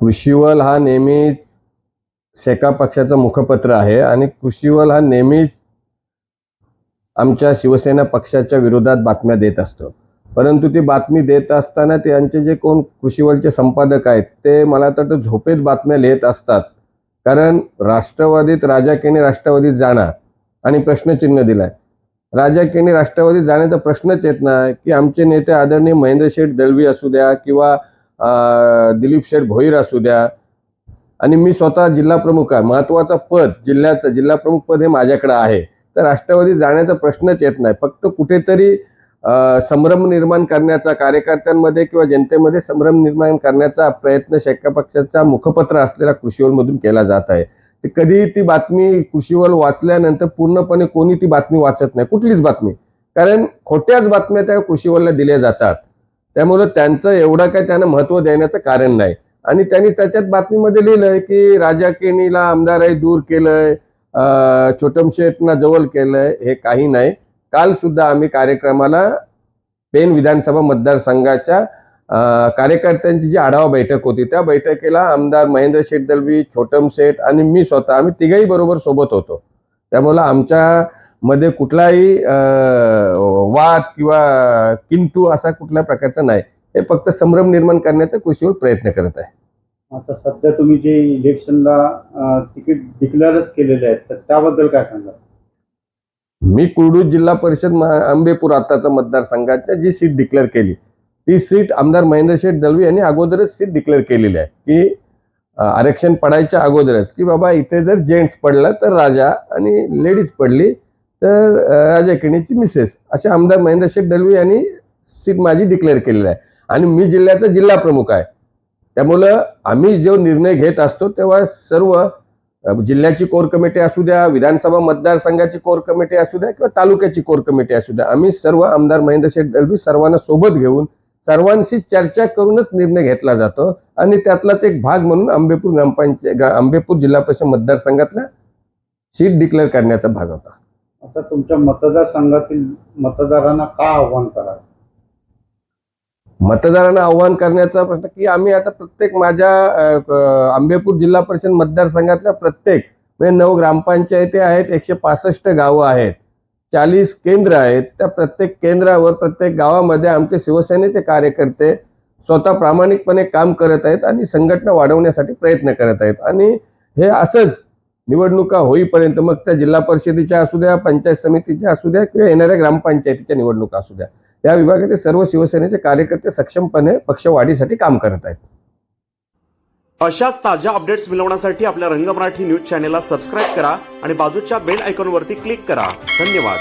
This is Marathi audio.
कृषीवल हा नेहमीच शेका पक्षाचं मुखपत्र आहे आणि कृषीवल हा नेहमीच आमच्या शिवसेना पक्षाच्या विरोधात बातम्या देत असतो. परंतु ती बातमी देत असताना त्यांचे जे कोण कृषीवलचे संपादक आहेत ते मला तर वाटतं झोपेत बातम्या लिहित असतात. कारण राष्ट्रवादीत राजाकेने राष्ट्रवादीत जाणार आणि प्रश्नचिन्ह दिलाय. राजाकेने राष्ट्रवादीत जाण्याचा प्रश्नच येत नाही की आमचे नेते आदरणीय महेंद्र शेठ दळवी असू द्या किंवा दिलीप शेठ भोईर असू द्या. आणि मी स्वतः जिल्हा प्रमुख आहे. महत्वाचं पद जिल्ह्याचं जिल्हा प्रमुख पद हे माझ्याकडे आहे. तर राष्ट्रवादी जाण्याचा प्रश्नच येत नाही. फक्त कुठेतरी संभ्रम निर्माण करण्याचा कार्यकर्त्यांमध्ये किंवा जनतेमध्ये संभ्रम निर्माण करण्याचा प्रयत्न शेका पक्षाचा मुखपत्र असलेल्या कृषीवलमधून केला जात आहे. ते कधी ती बातमी कृषीवल वाचल्यानंतर पूर्णपणे कोणी ती बातमी वाचत नाही. कुठलीच बातमी. कारण खोट्याच बातम्या त्या कृषीवलला दिल्या जातात. त्यामुळं त्यांचं एवढं काही त्यांना महत्त्व देण्याचं कारण नाही. आणि त्यांनी त्याच्यात बातमीमध्ये लिहिलंय की राजा केनीला आमदारही दूर केलंय छोटम शेठना जवळ केलंय हे काही नाही. काल सुद्धा आम्ही कार्यक्रमाला पेन विधानसभा मतदारसंघाच्या कार्यकर्त्यांची जी आढावा बैठक होती त्या बैठकीला आमदार महेंद्र शेठ दलवी छोटम शेठ आणि मी स्वतः आम्ही तिघही बरोबर सोबत होतो. त्यामुळं आमच्या मध्ये कुठलाही वाद किंवा किंतू असा कुठल्या प्रकारचा नाही. हे फक्त संभ्रम निर्माण करण्याचा कृषीवर प्रयत्न करत आहे. आता सध्या तुम्ही जे इलेक्शनला तिकीट डिक्लेअरच केलेले आहेत तर त्याबद्दल काय सांगा मी कुर्डू जिल्हा परिषद आंबेपूर आताचा मतदारसंघाच्या जी सीट डिक्लेअर केली ती सीट आमदार महेंद्र शेठ दलवी यांनी अगोदरच सीट डिक्लेअर केलेली आहे की आरक्षण पडायच्या अगोदरच की बाबा इथे जर जेंट्स पडला तर राजा आणि लेडीज पडली तर राजा किणीची मिसेस असे आमदार महेंद्र शेठ दलवी यांनी सीट माझी डिक्लेअर केलेली आहे. आणि मी जिल्ह्याचा जिल्हा प्रमुख आहे. त्यामुळं आम्ही जो निर्णय घेत असतो तेव्हा सर्व जिल्ह्याची कोर कमिटी असू द्या विधानसभा मतदारसंघाची कोर कमिटी असू द्या किंवा तालुक्याची कोर कमिटी असू द्या आम्ही सर्व आमदार महेंद्र शेठ दलवी सर्वांना सोबत घेऊन सर्वांशी चर्चा करूनच निर्णय घेतला जातो. आणि त्यातलाच एक भाग म्हणून आंबेपूर ग्रामपंचायत आंबेपूर जिल्हा परिषद मतदारसंघातला सीट डिक्लेअर करण्याचा भाग होता. आता तुमच्या मतदारसंघातील मतदारांना का आव्हान करा मतदारांना आव्हान करण्याचा प्रश्न की आम्ही आता प्रत्येक माझ्या आंबेपूर जिल्हा परिषद मतदारसंघातल्या प्रत्येक म्हणजे नऊ ग्रामपंचायती आहेत एकशे पासष्ट गावं आहेत चाळीस केंद्र आहेत त्या प्रत्येक केंद्रावर प्रत्येक गावामध्ये आमचे शिवसेनेचे कार्यकर्ते स्वतः प्रामाणिकपणे काम करत आहेत आणि संघटना वाढवण्यासाठी प्रयत्न करत आहेत. आणि हे असंच निवडणुका होईपर्यंत मग त्या जिल्हा परिषदेच्या असू द्या पंचायत समितीच्या असू द्या किंवा येणाऱ्या ग्रामपंचायतीच्या निवडणुका असू द्या. या विभागातील सर्व शिवसेनेचे कार्यकर्ते सक्षमपणे पक्षवाढीसाठी काम करत आहेत. अशाच ताज्या अपडेट्स मिळवण्यासाठी आपल्या रंग मराठी न्यूज चॅनेलला सबस्क्राईब करा आणि बाजूच्या बेल आयकॉनवरती क्लिक करा. धन्यवाद.